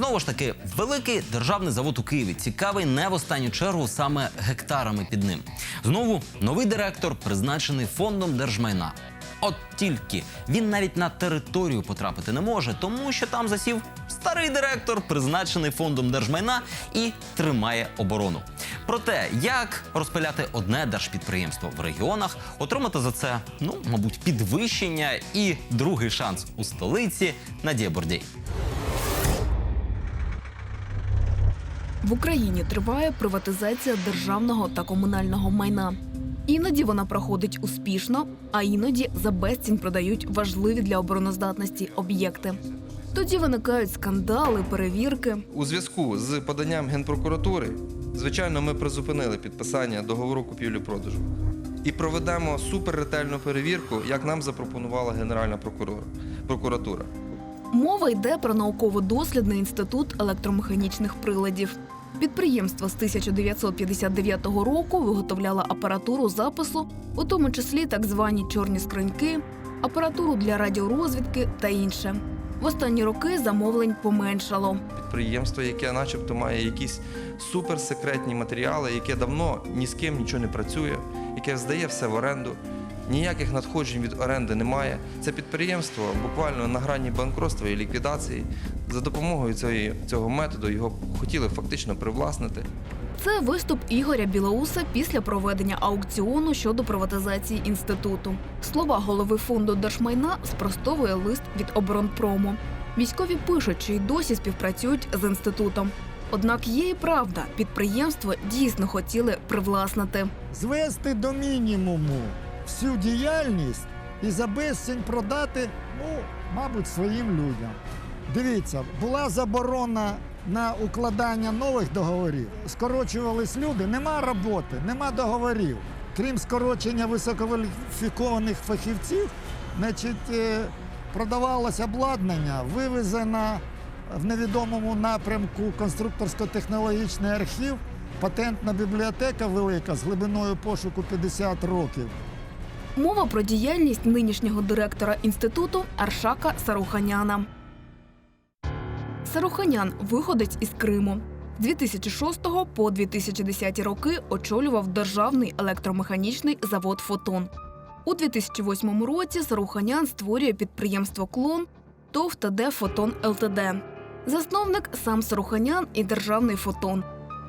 Знову ж таки, великий державний завод у Києві цікавий не в останню чергу саме гектарами під ним. Знову новий директор призначений фондом держмайна. От тільки він навіть на територію потрапити не може, тому що там засів старий директор, призначений фондом держмайна, і тримає оборону. Про те, як розпиляти одне держпідприємство в регіонах, отримати за це, ну мабуть, підвищення і другий шанс у столиці Надія Бордій. В Україні триває приватизація державного та комунального майна. Іноді вона проходить успішно, а іноді за безцінь продають важливі для обороноздатності об'єкти. Тоді виникають скандали, перевірки. У зв'язку з поданням Генпрокуратури, звичайно, ми призупинили підписання договору купівлі-продажу і проведемо суперретельну перевірку, як нам запропонувала Генеральна прокурор- прокуратура. Мова йде про науково-дослідний інститут електромеханічних приладів. Підприємство з 1959 року виготовляло апаратуру запису, у тому числі так звані чорні скриньки, апаратуру для радіорозвідки та інше. В останні роки замовлень поменшало. Підприємство, яке начебто має якісь суперсекретні матеріали, яке давно ні з ким нічого не працює, яке здає все в оренду. Ніяких надходжень від оренди немає. Це підприємство буквально на грані банкротства і ліквідації. За допомогою цього методу його хотіли фактично привласнити. Це виступ Ігоря Білоуса після проведення аукціону щодо приватизації інституту. Слова голови фонду держмайна спростовує лист від оборонпрому. Військові пишуть, що й досі співпрацюють з інститутом. Однак є і правда, підприємство дійсно хотіли привласнити. звести до мінімуму всю діяльність і за безцінь продати, ну, мабуть, своїм людям. Дивіться, була заборона на укладання нових договорів. Скорочувались люди, нема роботи, нема договорів. Крім скорочення висококваліфікованих фахівців, значить, е, продавалося обладнання, вивезено в невідомому напрямку конструкторсько-технологічний архів, патентна бібліотека велика з глибиною пошуку 50 років. Мова про діяльність нинішнього директора інституту Аршака Саруханяна. Саруханян виходець із Криму. З 2006 по 2010 роки очолював державний електромеханічний завод Фотон. У 2008 році Саруханян створює підприємство Клон ТОВ ТД Фотон ЛТД. Засновник сам Саруханян і державний фотон.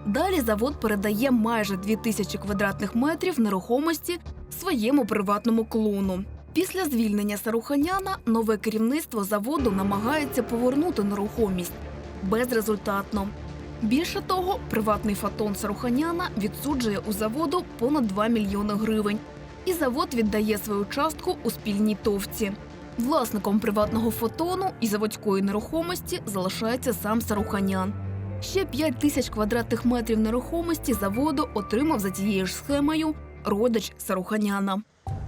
Далі завод передає майже 2000 квадратних метрів нерухомості своєму приватному клону. Після звільнення Саруханяна нове керівництво заводу намагається повернути нерухомість безрезультатно. Більше того, приватний фотон Саруханяна відсуджує у заводу понад 2 мільйони гривень, і завод віддає свою частку у спільній товці. Власником приватного фотону і заводської нерухомості залишається сам Саруханян. Ще 5 тисяч квадратних метрів нерухомості заводу отримав за цією ж схемою родич Саруханяна.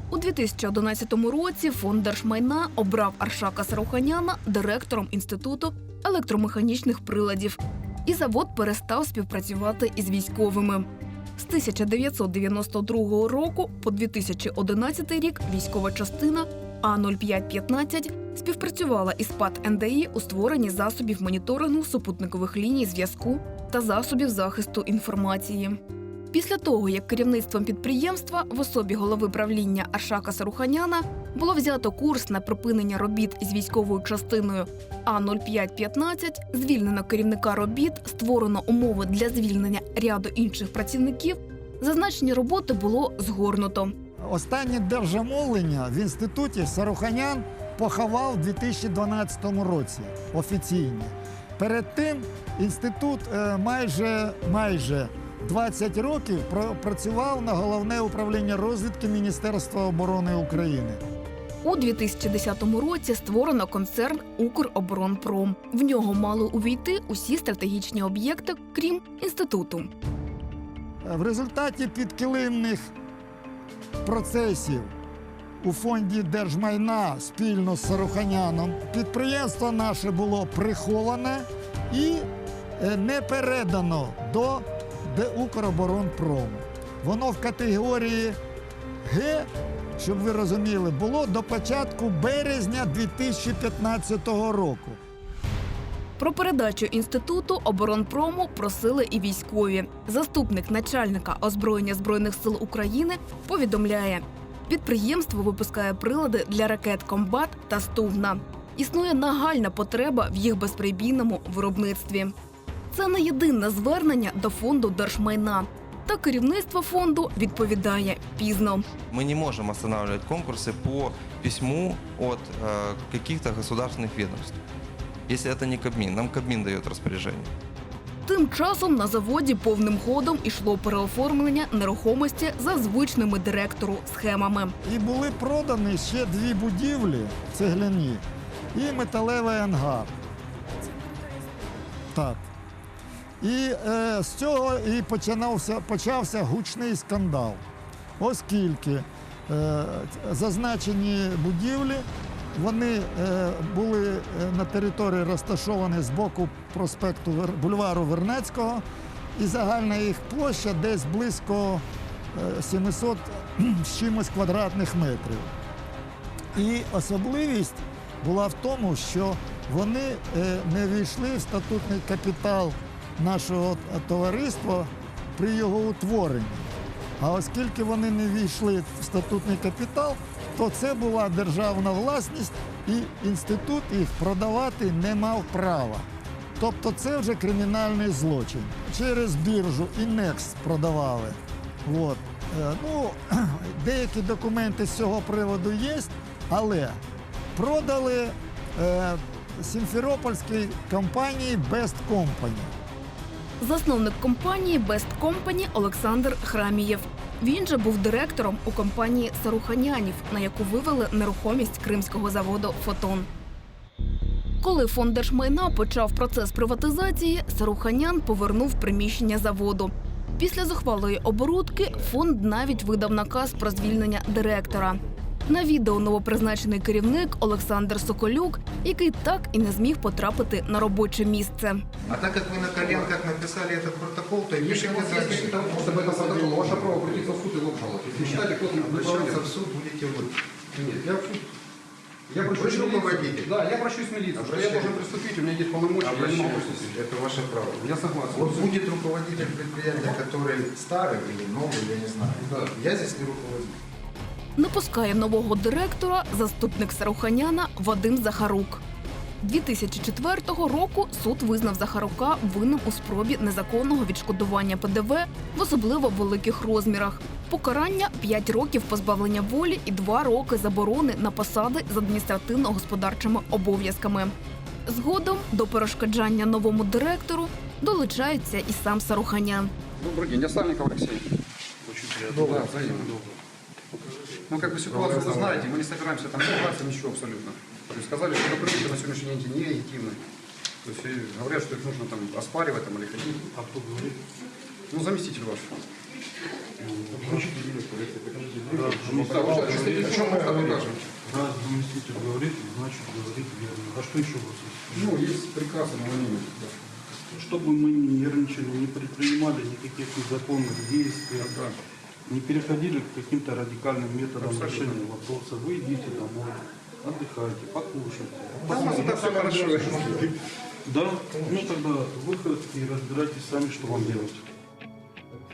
У 2011 році фонд держмайна обрав Аршака Саруханяна директором інституту електромеханічних приладів, і завод перестав співпрацювати із військовими. З 1992 року по 2011 рік військова частина А0515 співпрацювала із ПАД НДІ у створенні засобів моніторингу супутникових ліній зв'язку та засобів захисту інформації. Після того, як керівництвом підприємства в особі голови правління Аршака Саруханяна було взято курс на припинення робіт із військовою частиною А0515, звільнено керівника робіт, створено умови для звільнення ряду інших працівників, зазначені роботи було згорнуто. Останнє держамовлення в інституті Саруханян поховав у 2012 році офіційно. Перед тим інститут е, майже, майже 20 років працював на головне управління розвідки Міністерства оборони України. У 2010 році створено концерн Укроборонпром. В нього мали увійти усі стратегічні об'єкти, крім інституту. В результаті підкилимних процесів у фонді держмайна спільно з Саруханяном підприємство наше було приховане і е, не передано до Д- Укроборонпрому. Воно в категорії Г, щоб ви розуміли, було до початку березня 2015 року. Про передачу інституту оборонпрому просили і військові. Заступник начальника озброєння збройних сил України повідомляє: підприємство випускає прилади для ракет комбат та стугна. Існує нагальна потреба в їх безперебійному виробництві. Це не єдине звернення до фонду держмайна. Та керівництво фонду відповідає пізно. Мы не можем останавливать конкурсы по письму от э, каких-то государственных ведомств. Если это не Кабмин, нам Кабмин дает распоряжение. Тим часом на заводі повним ходом ішло переоформлення нерухомості за звичними директору схемами. І були продані ще дві будівлі цегляні і металевий ангар. Так. І е, з цього і починався, почався гучний скандал, оскільки е, зазначені будівлі вони е, були е, на території розташовані з боку проспекту бульвару Вернецького, і загальна їх площа десь близько е, 700 з чимось квадратних метрів. І особливість була в тому, що вони е, не війшли в статутний капітал нашого товариства при його утворенні. А оскільки вони не війшли в статутний капітал, то це була державна власність, і інститут їх продавати не мав права. Тобто це вже кримінальний злочин. Через біржу Інекс продавали. От. Е, Ну, деякі документи з цього приводу є, але продали е, Сімферопольській компанії Best Company. Засновник компанії Best Company Олександр Храмієв. Він же був директором у компанії Саруханянів, на яку вивели нерухомість кримського заводу Фотон. Коли фонд держмайна почав процес приватизації, Саруханян повернув приміщення заводу. Після зухвалої оборудки фонд навіть видав наказ про звільнення директора. На відео новопризначений керівник Олександр Соколюк, який так і не зміг потрапити на робоче місце. А так как вы на коленках написали этот протокол, то и Если пишите у вас есть дальше. какие-то вопросы об этом протоколе, ваше право обратиться в суд и обжаловать. Если считаете, кто-то не Обращаться вправе- в суд будете вы. Нет, я в суд. Я Вы обращусь же в милицию. руководитель. Да, я обращусь в милицию, что я Обращайтесь. должен приступить, у меня есть полномочия, я не могу Обращайтесь. приступить. Это ваше право. Я согласен. Вот будет руководитель предприятия, который старый или новый, я не знаю. Да. Я здесь не руководитель. Не пускає нового директора заступник Саруханяна Вадим Захарук. 2004 року суд визнав Захарука винним у спробі незаконного відшкодування ПДВ в особливо великих розмірах. Покарання 5 років позбавлення волі і 2 роки заборони на посади з адміністративно-господарчими обов'язками. Згодом до перешкоджання новому директору долучається і сам Саруханян. Добрый день, я Сальников Алексей. Очень приятно. Да, взаимно. Ну, как бы ситуацию вы знаете, мы не собираемся там добиваться ничего абсолютно. То есть сказали, что документы на сегодняшний день необъективны. То есть говорят, что их нужно там оспаривать там, или ходить. А кто говорит? Ну, заместитель ваш. Да, вот, если мы это покажем. Раз заместитель говорит, значит говорит верно. А что еще у вас есть? Ну, есть приказ увольнении. Да. Чтобы мы не нервничали, не предпринимали никаких незаконных действий, Да. не переходили к каким-то радикальным методам Абсолютно. решения вопроса. Вы идите домой, отдыхайте, покушайте. Да, у нас это все хорошо. Да? Ну тогда выход и разбирайтесь сами, что вам делать.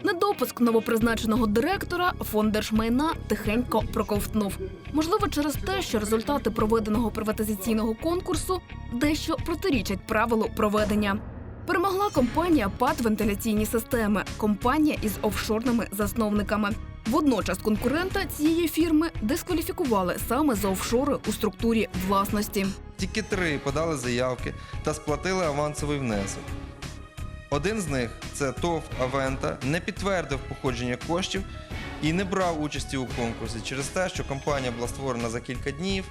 Недопуск новопризначеного директора фонд держмайна тихенько проковтнув. Можливо, через те, що результати проведеного приватизаційного конкурсу дещо протирічать правилу проведення. Перемогла компанія ПАТ вентиляційні системи, компанія із офшорними засновниками. Водночас конкурента цієї фірми дискваліфікували саме за офшори у структурі власності. Тільки три подали заявки та сплатили авансовий внесок. Один з них це ТОВ Авента, не підтвердив походження коштів і не брав участі у конкурсі через те, що компанія була створена за кілька днів,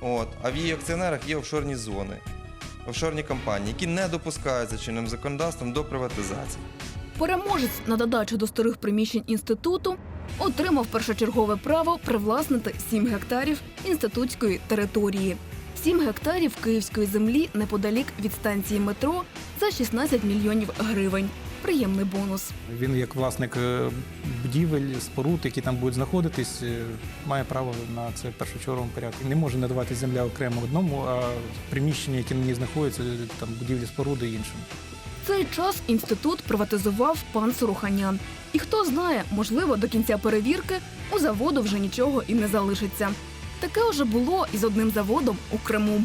от, а в її акціонерах є офшорні зони, офшорні компанії, які не допускаються чинним законодавством до приватизації. Переможець на додачу до старих приміщень інституту отримав першочергове право привласнити 7 гектарів інститутської території. 7 гектарів київської землі неподалік від станції метро за 16 мільйонів гривень. Приємний бонус. Він, як власник е, будівель, споруд, які там будуть знаходитись, е, має право на це в першочерговому порядку. Не може надавати земля окремо одному, а приміщення, які на ній знаходяться, там будівлі споруди іншим. Цей час інститут приватизував пан Сороханян. І хто знає, можливо, до кінця перевірки у заводу вже нічого і не залишиться. Таке вже було і з одним заводом у Криму.